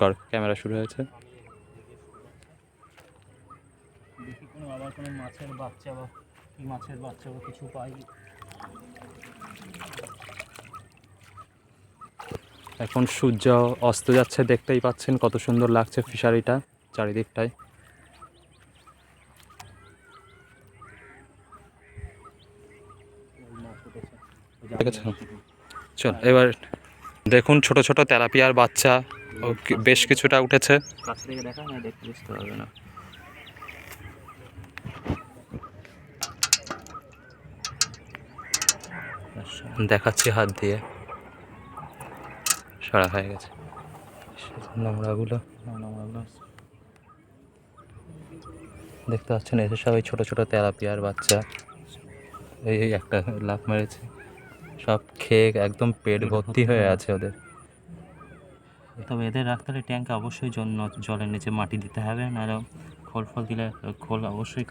কর ক্যামেরা শুরু হয়েছে। দেখি কোনো আবার কোনো মাছের বাচ্চা বা কি মাছের বাচ্চা বা কিছু পাই। এখন সূর্য অস্ত যাচ্ছে দেখতেই পাচ্ছেন কত সুন্দর লাগছে ফিশারিটা চারিদিকটায়। চল এবার দেখুন ছোট ছোট তেলাপিয়ার বাচ্চা। ও কি- বেশ কিছুটা উঠেছে। বুঝতে পারবে না। দেখাচ্ছি হাত দিয়ে। সারা হয়ে গেছে। নোংরাগুলো। দেখতে পাচ্ছেন এসে সবাই ছোট ছোট তেলাপিয়ার বাচ্চা। এই একটা লাফ মেরেছে। সব খেয়ে একদম পেট ভর্তি হয়ে আছে ওদের। তবে এদের রাখতে হলে ট্যাঙ্কে অবশ্যই জন্য জলের নিচে মাটি দিতে হবে, নাহলে খোল ফল দিলে খোল অবশ্যই খাওয়া